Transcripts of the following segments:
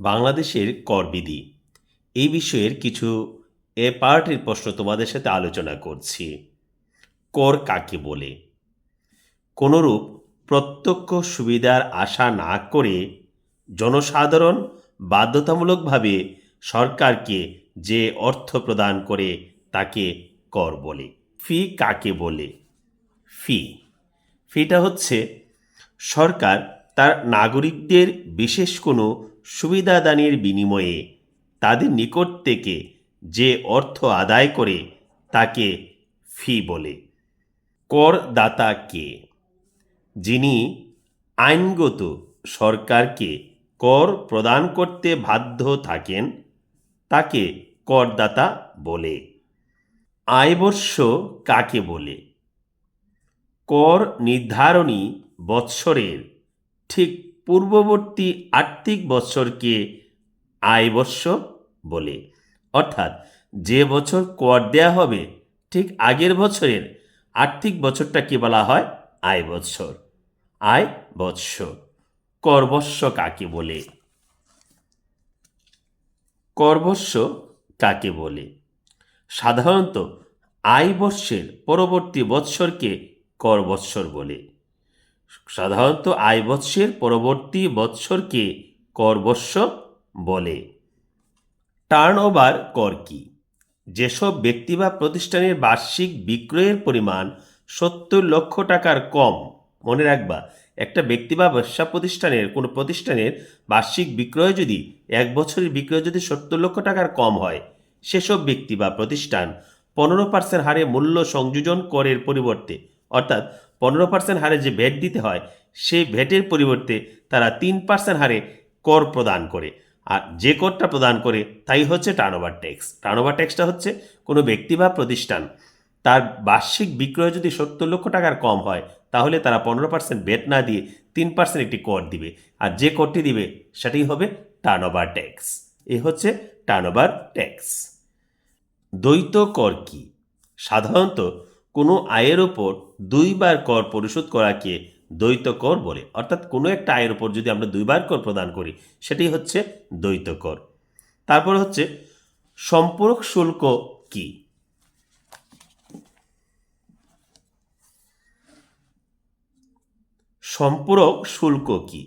বাংলাদেশের করবিধি এই বিষয়ের কিছু এ পার্টির প্রশ্ন তোমাদের সাথে আলোচনা করছি। কর কাকে বলে? কোনরূপ প্রত্যক্ষ সুবিধার আশা না করে জনসাধারণ বাধ্যতামূলকভাবে সরকারকে যে অর্থ প্রদান করে তাকে কর বলে। ফি কাকে বলে? ফি। ফিটা হচ্ছে সরকার তার নাগরিকদের বিশেষ কোনো সুবিধাদানের বিনিময়ে তাদের নিকট থেকে যে অর্থ আদায় করে তাকে ফি বলে। করদাতা কে? যিনি আইনগত সরকারকে কর প্রদান করতে বাধ্য থাকেন, তাকে করদাতা বলে। আয়বর্ষ কাকে বলে? কর নির্ধারণী বৎসরের ঠিক পূর্ববর্তী আর্থিক বৎসরকে আয়বর্ষ বলে। অর্থাৎ যে বছর কর দেয়া হবে, ঠিক আগের বছরের আর্থিক বছরটাকে বলা হয় আয় বৎসর আয় বৎসর করবর্ষ কাকে বলে? করবর্ষ কাকে বলে? সাধারণত আয় বর্ষের পরবর্তী বৎসরকে কর বৎসর বলে। সাধারণত আয় বৎসের পরবর্তী বৎসরকে কর বৎস বলে। টার্ন ওভার কর কি? যেসব ব্যক্তি বা প্রতিষ্ঠানের বার্ষিক বিক্রয়ের পরিমাণ সত্তর লক্ষ টাকার কম, মনে রাখবা, একটা ব্যক্তি বা ব্যবসা প্রতিষ্ঠানের, কোনো প্রতিষ্ঠানের বার্ষিক বিক্রয় যদি, এক বছরের বিক্রয় যদি সত্তর লক্ষ টাকার কম হয়, সেসব ব্যক্তি বা প্রতিষ্ঠান পনেরো পার্সেন্ট হারে মূল্য সংযোজন করের পরিবর্তে, অর্থাৎ পনেরো পার্সেন্ট হারে যে ভ্যাট দিতে হয়, সেই ভ্যাটের পরিবর্তে তারা তিন পার্সেন্ট হারে কর প্রদান করে। আর যে করটা প্রদান করে, তাই হচ্ছে টার্নওভার ট্যাক্স টার্নওভার ট্যাক্সটা হচ্ছে কোনো ব্যক্তি বা প্রতিষ্ঠান, তার বার্ষিক বিক্রয় যদি সত্তর লক্ষ টাকার কম হয়, তাহলে তারা পনেরো পার্সেন্ট বেট না দিয়ে তিন পার্সেন্ট একটি কর দিবে। আর যে করটি দিবে, সেটাই হবে টার্নওভার ট্যাক্স এ হচ্ছে টার্নওভার ট্যাক্স দ্বৈত কর কি? সাধারণত কোনো আয়ের ওপর দুইবার কর পরিশোধ করাকে দ্বৈত কর বলে। অর্থাৎ কোনো একটা আয়ের ওপর যদি আমরা দুইবার কর প্রদান করি, সেটাই হচ্ছে দ্বৈত কর। তারপর হচ্ছে সম্পূরক শুল্ক কি? সম্পূরক শুল্ক কি?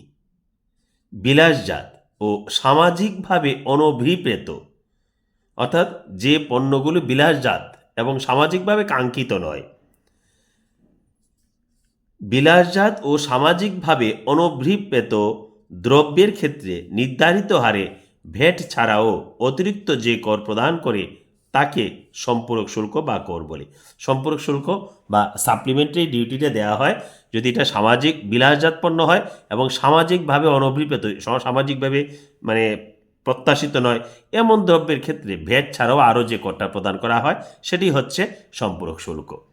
বিলাসজাত ও সামাজিকভাবে অনভিপ্রেত। অর্থাৎ যে পণ্যগুলো বিলাসজাত এবং সামাজিকভাবে কাঙ্ক্ষিত নয়। বিলাসজাত ও সামাজিকভাবে অনভিপ্রেত দ্রব্যের ক্ষেত্রে নির্ধারিত হারে ভ্যাট ছাড়াও অতিরিক্ত যে কর প্রদান করে তাকে সম্পূরক শুল্ক বা কর বলে। সম্পূরক শুল্ক বা সাপ্লিমেন্টারি ডিউটিটা দেওয়া হয়। যদি এটা সামাজিক বিলাসজাত পণ্য হয় এবং সামাজিকভাবে অনভিপ্রেত, সামাজিকভাবে মানে প্রত্যাশিত নয়। এমন দ্রব্যের ক্ষেত্রে ভ্যাট ছাড়াও আরও যে করটা প্রদান করা হয়, সেটি হচ্ছে সম্পূরক শুল্ক।